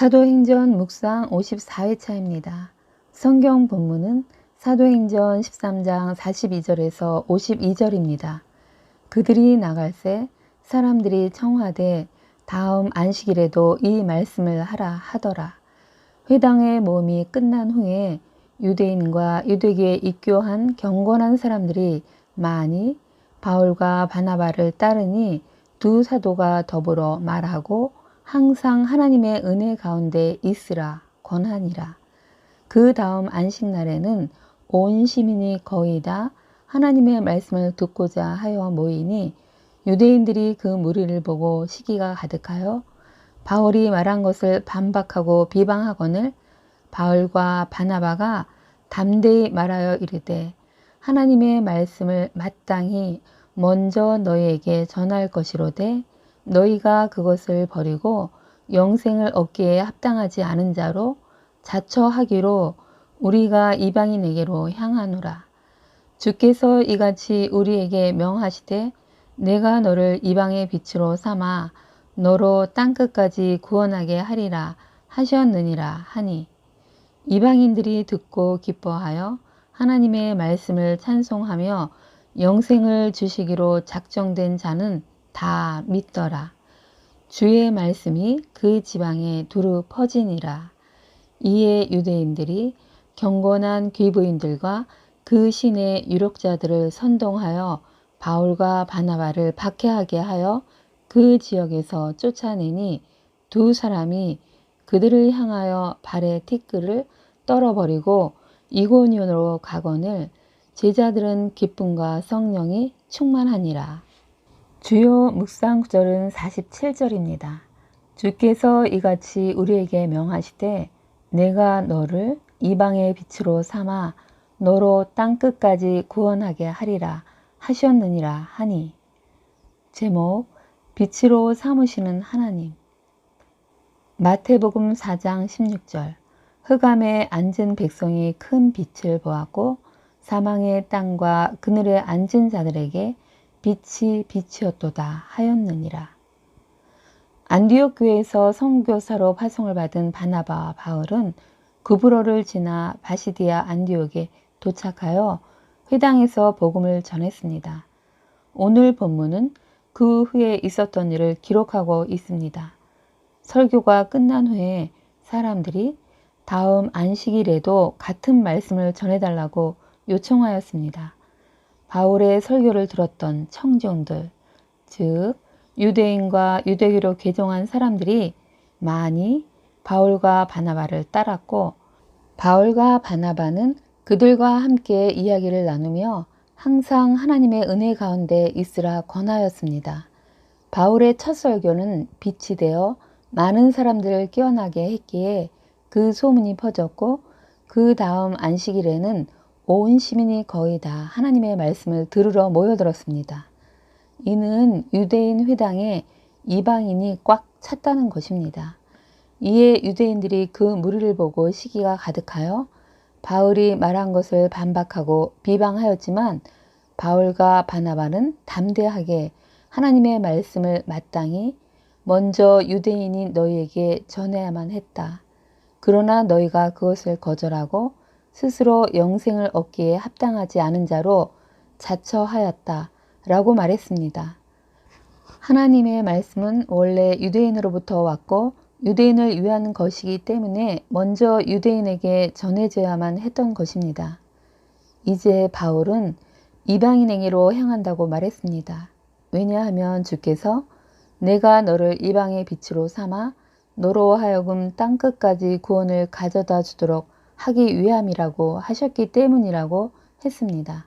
사도행전 묵상 54회차입니다. 성경 본문은 사도행전 13장 42절에서 52절입니다. 그들이 나갈 새 사람들이 청하되 다음 안식일에도 이 말씀을 하라 하더라. 회당의 모험이 끝난 후에 유대인과 유대교에 입교한 경건한 사람들이 많이 바울과 바나바를 따르니 두 사도가 더불어 말하고 항상 하나님의 은혜 가운데 있으라 권하니라. 그 다음 안식날에는 온 시민이 거의 다 하나님의 말씀을 듣고자 하여 모이니 유대인들이 그 무리를 보고 시기가 가득하여 바울이 말한 것을 반박하고 비방하거늘 바울과 바나바가 담대히 말하여 이르되 하나님의 말씀을 마땅히 먼저 너희에게 전할 것이로되 너희가 그것을 버리고 영생을 얻기에 합당하지 않은 자로 자처하기로 우리가 이방인에게로 향하노라. 주께서 이같이 우리에게 명하시되 내가 너를 이방의 빛으로 삼아 너로 땅끝까지 구원하게 하리라 하셨느니라 하니 이방인들이 듣고 기뻐하여 하나님의 말씀을 찬송하며 영생을 주시기로 작정된 자는 다 믿더라. 주의 말씀이 그 지방에 두루 퍼지니라. 이에 유대인들이 경건한 귀부인들과 그 신의 유력자들을 선동하여 바울과 바나바를 박해하게 하여 그 지역에서 쫓아내니 두 사람이 그들을 향하여 발에 티끌을 떨어버리고 이고니온으로 가거늘 제자들은 기쁨과 성령이 충만하니라. 주요 묵상 구절은 47절입니다. 주께서 이같이 우리에게 명하시되 내가 너를 이방의 빛으로 삼아 너로 땅 끝까지 구원하게 하리라 하셨느니라 하니. 제목 빛으로 삼으시는 하나님. 마태복음 4장 16절. 흑암에 앉은 백성이 큰 빛을 보았고 사망의 땅과 그늘에 앉은 자들에게 빛이 빛이었도다 하였느니라. 안디옥 교회에서 성교사로 파송을 받은 바나바와 바울은 구브로를 지나 바시디아 안디옥에 도착하여 회당에서 복음을 전했습니다. 오늘 본문은 그 후에 있었던 일을 기록하고 있습니다. 설교가 끝난 후에 사람들이 다음 안식일에도 같은 말씀을 전해달라고 요청하였습니다. 바울의 설교를 들었던 청중들, 즉 유대인과 유대교로 개종한 사람들이 많이 바울과 바나바를 따랐고 바울과 바나바는 그들과 함께 이야기를 나누며 항상 하나님의 은혜 가운데 있으라 권하였습니다. 바울의 첫 설교는 빛이 되어 많은 사람들을 깨어나게 했기에 그 소문이 퍼졌고 그 다음 안식일에는 온 시민이 거의 다 하나님의 말씀을 들으러 모여들었습니다. 이는 유대인 회당에 이방인이 꽉 찼다는 것입니다. 이에 유대인들이 그 무리를 보고 시기가 가득하여 바울이 말한 것을 반박하고 비방하였지만 바울과 바나바는 담대하게 하나님의 말씀을 마땅히 먼저 유대인이 너희에게 전해야만 했다. 그러나 너희가 그것을 거절하고 스스로 영생을 얻기에 합당하지 않은 자로 자처하였다. 라고 말했습니다. 하나님의 말씀은 원래 유대인으로부터 왔고 유대인을 위한 것이기 때문에 먼저 유대인에게 전해져야만 했던 것입니다. 이제 바울은 이방인에게로 향한다고 말했습니다. 왜냐하면 주께서 내가 너를 이방의 빛으로 삼아 너로 하여금 땅끝까지 구원을 가져다 주도록 하기 위함이라고 하셨기 때문이라고 했습니다.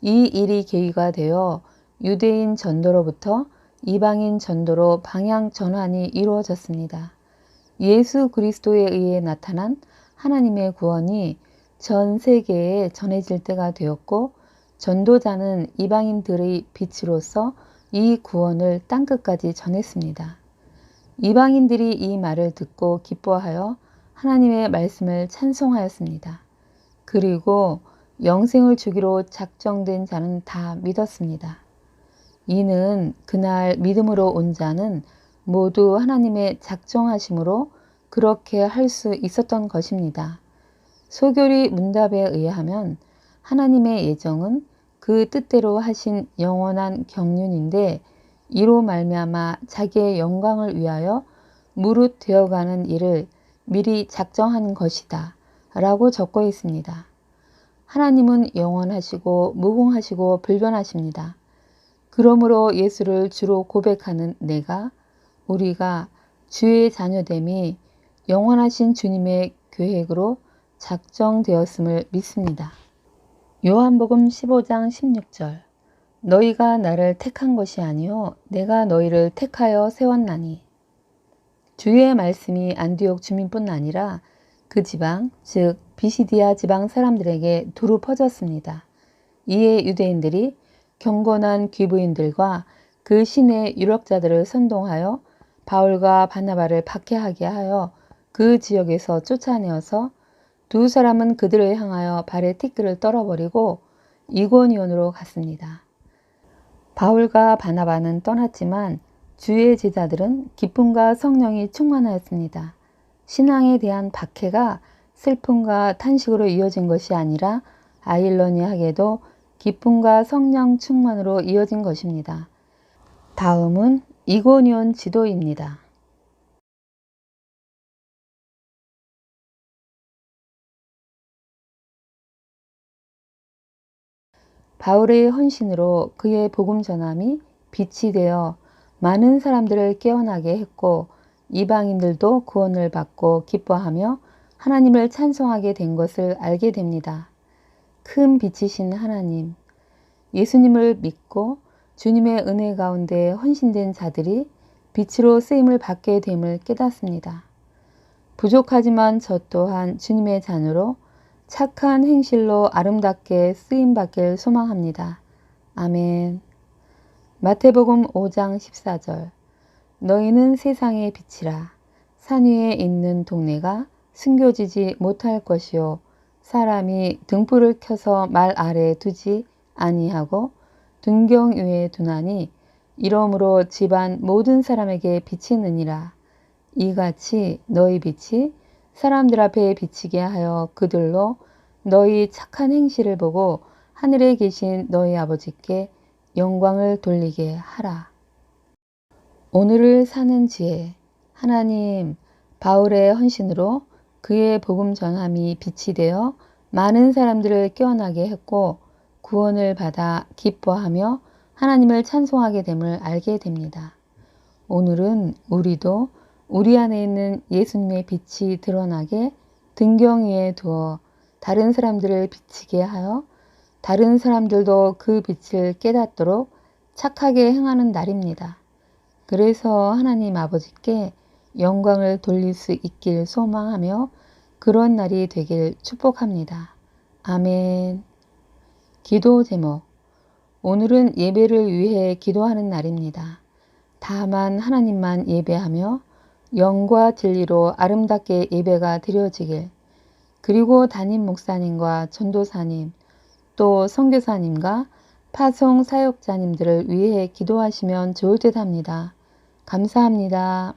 이 일이 계기가 되어 유대인 전도로부터 이방인 전도로 방향 전환이 이루어졌습니다. 예수 그리스도에 의해 나타난 하나님의 구원이 전 세계에 전해질 때가 되었고 전도자는 이방인들의 빛으로서 이 구원을 땅끝까지 전했습니다. 이방인들이 이 말을 듣고 기뻐하여 하나님의 말씀을 찬송하였습니다. 그리고 영생을 주기로 작정된 자는 다 믿었습니다. 이는 그날 믿음으로 온 자는 모두 하나님의 작정하심으로 그렇게 할 수 있었던 것입니다. 소교리 문답에 의하면 하나님의 예정은 그 뜻대로 하신 영원한 경륜인데 이로 말미암아 자기의 영광을 위하여 무릇 되어가는 일을 미리 작정한 것이다. 라고 적고 있습니다. 하나님은 영원하시고 무궁하시고 불변하십니다. 그러므로 예수를 주로 고백하는 내가 우리가 주의 자녀됨이 영원하신 주님의 계획으로 작정되었음을 믿습니다. 요한복음 15장 16절 너희가 나를 택한 것이 아니요 내가 너희를 택하여 세웠나니 주의 말씀이 안디옥 주민뿐 아니라 그 지방 즉 비시디아 지방 사람들에게 두루 퍼졌습니다. 이에 유대인들이 경건한 귀부인들과 그 신의 유력자들을 선동하여 바울과 바나바를 박해하게 하여 그 지역에서 쫓아내어서 두 사람은 그들을 향하여 발에 티끌을 떨어버리고 이고니온으로 갔습니다. 바울과 바나바는 떠났지만 주의 제자들은 기쁨과 성령이 충만하였습니다. 신앙에 대한 박해가 슬픔과 탄식으로 이어진 것이 아니라 아일러니하게도 기쁨과 성령 충만으로 이어진 것입니다. 다음은 이고니온 지도입니다. 바울의 헌신으로 그의 복음 전함이 빛이 되어 많은 사람들을 깨어나게 했고 이방인들도 구원을 받고 기뻐하며 하나님을 찬송하게 된 것을 알게 됩니다. 큰 빛이신 하나님, 예수님을 믿고 주님의 은혜 가운데 헌신된 자들이 빛으로 쓰임을 받게 됨을 깨닫습니다. 부족하지만 저 또한 주님의 자녀로 착한 행실로 아름답게 쓰임 받길 소망합니다. 아멘. 마태복음 5장 14절. 너희는 세상의 빛이라. 산 위에 있는 동네가 숨겨지지 못할 것이요. 사람이 등불을 켜서 말 아래에 두지 아니하고 등경 위에 두나니 이러므로 집안 모든 사람에게 비치느니라. 이같이 너희 빛이 사람들 앞에 비치게 하여 그들로 너희 착한 행실을 보고 하늘에 계신 너희 아버지께 영광을 돌리게 하라. 오늘을 사는 지혜 하나님 바울의 헌신으로 그의 복음 전함이 빛이 되어 많은 사람들을 깨어나게 했고 구원을 받아 기뻐하며 하나님을 찬송하게 됨을 알게 됩니다. 오늘은 우리도 우리 안에 있는 예수님의 빛이 드러나게 등경 위에 두어 다른 사람들을 비치게 하여 다른 사람들도 그 빛을 깨닫도록 착하게 행하는 날입니다. 그래서 하나님 아버지께 영광을 돌릴 수 있길 소망하며 그런 날이 되길 축복합니다. 아멘. 기도 제목. 오늘은 예배를 위해 기도하는 날입니다. 다만 하나님만 예배하며 영과 진리로 아름답게 예배가 드려지길. 그리고 담임 목사님과 전도사님, 또 선교사님과 파송 사역자님들을 위해 기도하시면 좋을 듯 합니다. 감사합니다.